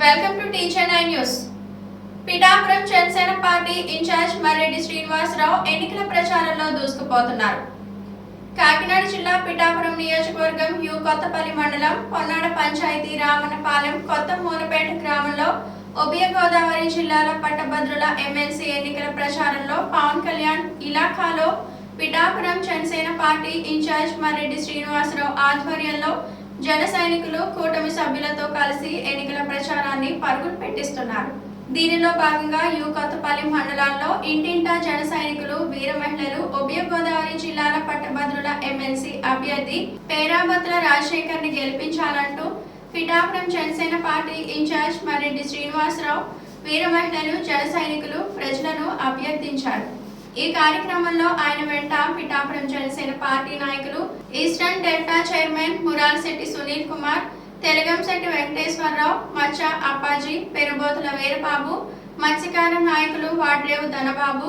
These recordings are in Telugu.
Welcome to teacher nine news Pithapuram Janasena party incharge Marreddy Srinivasarao ఎన్నికల ప్రచారంలో దూసుకుపోతున్నారు. కాకినాడ జిల్లా పిఠాపురం నియోజకవర్గం యు కొత్తపల్లి మండలం పొన్నాడ పంచాయతీ రామనపాలెం కొత్త మూలపేట గ్రామంలో ఉభయ గోదావరి జిల్లాల పట్టభద్రుల ఎమ్మెల్సీ ఎన్నికల ప్రచారంలో Pawan Kalyan ఇలాఖాలో Pithapuram Janasena party in charge Marreddy Srinivasarao ఆధ్వర్యంలో జన సైనికులు కూటమి సభ్యులతో కలిసి ఎన్నికల ప్రచారాన్ని పరుగులు పెట్టిస్తున్నారు. దీనిలో భాగంగా యు కొత్తపల్లి మండలాల్లో ఇంటింటా జన సైనికులు వీర మహిళలు ఉభయ గోదావరి జిల్లాల పట్టభద్రుల ఎమ్మెల్సీ అభ్యర్థి పేరాభద్ర రాజశేఖర్ని గెలిపించాలంటూ పిఠాపురం జనసేన పార్టీ ఇన్ఛార్జ్ మరెడ్డి శ్రీనివాసరావు వీర మహిళలు జన సైనికులు ప్రజలను అభ్యర్థించారు. ఈ కార్యక్రమంలో ఆయన వెంట పిఠాపురం జనసేన పార్టీ నాయకులు Eastern Delta chairman Muralshetty Sunil Kumar Telugamshetty Venkateswararao Maccha Appaji Perubothula Veerababu మత్స్యకార నాయకులు వాడ్రేవు ధనబాబు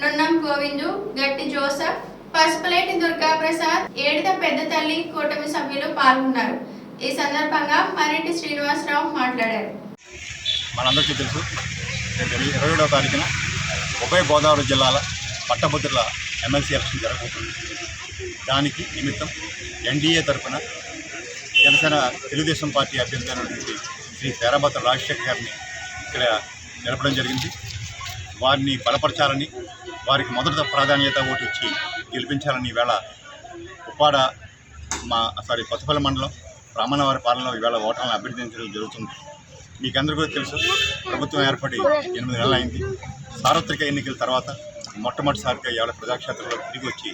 నున్నం గోవిందు గట్టి జోసఫ్ పసుపులేటి దుర్గా ప్రసాద్ ఏడిద పెద్ద తల్లి కూటమి సభ్యులు పాల్గొన్నారు. ఈ సందర్భంగా మరెడ్డి శ్రీనివాసరావు మాట్లాడారు. మనందరికీ తెలుసు ఇరవై ఏడవ తారీఖున ఉభయ గోదావరి జిల్లాల పట్టభద్రుల ఎమ్మెల్సీ ఎలక్షన్ జరగబోతుంది. దానికి నిమిత్తం ఎన్డీఏ తరఫున జనసేన తెలుగుదేశం పార్టీ అభ్యర్థి అయినటువంటి శ్రీ పేరాభద్ర రాజశేఖర్ గారిని ఇక్కడ నిలపడం జరిగింది. వారిని బలపరచాలని వారికి మొదట ప్రాధాన్యత ఓటు ఇచ్చి గెలిపించాలని ఈవేళ ఉప్పాడ మా సారీ కొత్తపల్లి మండలం రామన్నవారి పాలనలో ఈవేళ ఓటర్లను అభ్యర్థించడం జరుగుతుంది. మీకు కూడా తెలుసు ప్రభుత్వం ఏర్పడి ఎనిమిది నెలలు అయింది సార్వత్రిక ఎన్నికల తర్వాత మొట్టమొదటిసారిగా ఇవాళ ప్రజాక్షేత్రంలో తిరిగి వచ్చి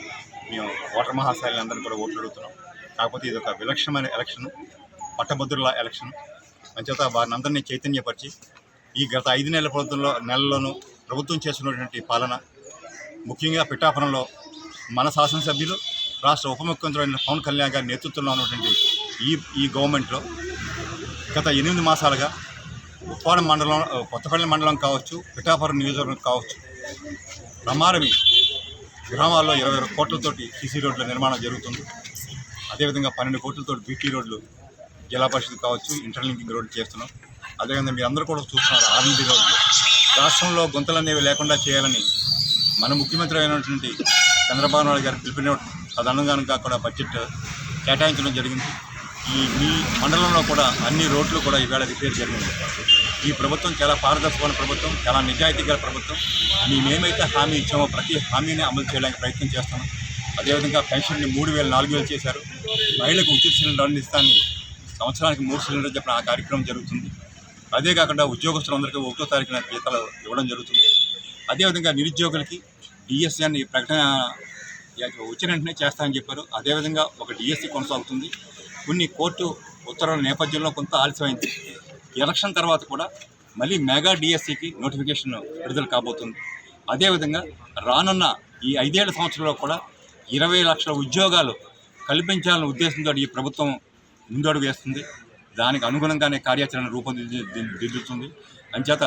మేము ఓటర్ మహాశైలిని అందరూ కూడా ఓట్లు అడుగుతున్నాం. కాకపోతే ఇది ఒక విలక్షణమైన ఎలక్షన్ పట్టభద్రుల ఎలక్షన్. మంచిత వారిని అందరినీ చైతన్యపరిచి ఈ గత ఐదు నెలల ప్రభుత్వంలో నెలల్లోనూ ప్రభుత్వం చేస్తున్నటువంటి పాలన ముఖ్యంగా పిఠాపురంలో మన శాసనసభ్యులు రాష్ట్ర ఉప ముఖ్యమంత్రి అయిన పవన్ కళ్యాణ్ గారి నేతృత్వంలో ఉన్నటువంటి ఈ ఈ గవర్నమెంట్లో గత ఎనిమిది మాసాలుగా ఉప్పాడ మండలం కొత్తపల్లి మండలం కావచ్చు పిఠాపురం నియోజకవర్గం కావచ్చు బ్రహ్మాండమి గ్రామాల్లో ఇరవై కోట్లతోటి సీసీ రోడ్ల నిర్మాణం జరుగుతుంది. అదేవిధంగా పన్నెండు కోట్లతో బీటీ రోడ్లు జిల్లా పరిషత్ కావచ్చు ఇంటర్లింకింగ్ రోడ్లు చేస్తున్నాం. అదేవిధంగా మీరు అందరూ కూడా చూస్తున్నారు ఆర్ఎండి రోడ్లు. రాష్ట్రంలో గుంతలనేవి లేకుండా చేయాలని మన ముఖ్యమంత్రి అయినటువంటి చంద్రబాబు నాయుడు గారు పిలిపిన తదనుగాను కూడా బడ్జెట్ కేటాయించడం జరిగింది. ఈ మీ మండలంలో కూడా అన్ని రోడ్లు కూడా ఈవేళ రిపేర్ జరిగింది. ఈ ప్రభుత్వం చాలా పారదర్శకమైన ప్రభుత్వం చాలా నిజాయితీ గల ప్రభుత్వం. మేమేమైతే హామీ ఇచ్చామో ప్రతి హామీని అమలు చేయడానికి ప్రయత్నం చేస్తాం అదేవిధంగా పెన్షన్ని మూడు వేలు నాలుగు వేలు చేశారు. మహిళలకు ఉచిత సిలిండర్ అందిస్తాన్ని సంవత్సరానికి మూడు సిలిండర్ చెప్పిన ఆ కార్యక్రమం జరుగుతుంది. అదే కాకుండా ఉద్యోగస్తులందరికీ ఒకటో తారీఖున జీతాలు ఇవ్వడం జరుగుతుంది. అదేవిధంగా నిరుద్యోగులకి డిఎస్సీ ప్రకటన వచ్చిన వెంటనే చేస్తామని చెప్పారు. అదేవిధంగా ఒక డిఎస్సీ కొనసాగుతుంది. కొన్ని కోర్టు ఉత్తర్వుల నేపథ్యంలో కొంత ఆలస్యమైంది. ఎలక్షన్ తర్వాత కూడా మళ్ళీ మెగా డిఎస్సికి నోటిఫికేషన్ విడుదల కాబోతుంది. అదేవిధంగా రానున్న ఈ ఐదేళ్ళ సంవత్సరంలో కూడా ఇరవై లక్షల ఉద్యోగాలు కల్పించాలనే ఉద్దేశంతో ఈ ప్రభుత్వం ముందడుగు వేస్తుంది. దానికి అనుగుణంగానే కార్యాచరణ రూపొందిద్దుతుంది అంచేత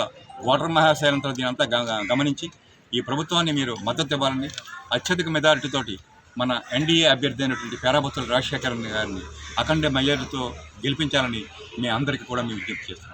ఓటర్ మహాశైలంతో దీనంతా గమనించి ఈ ప్రభుత్వాన్ని మీరు మద్దతు ఇవ్వాలని అత్యధిక మెజారిటీతోటి మన ఎన్డీఏ అభ్యర్థి అయినటువంటి పేరాబత్తుల రాజశేఖరన్ గారిని అఖండ మెజారిటీతో గెలిపించాలని మీ అందరికీ కూడా మేము విజ్ఞప్తి చేస్తున్నాం.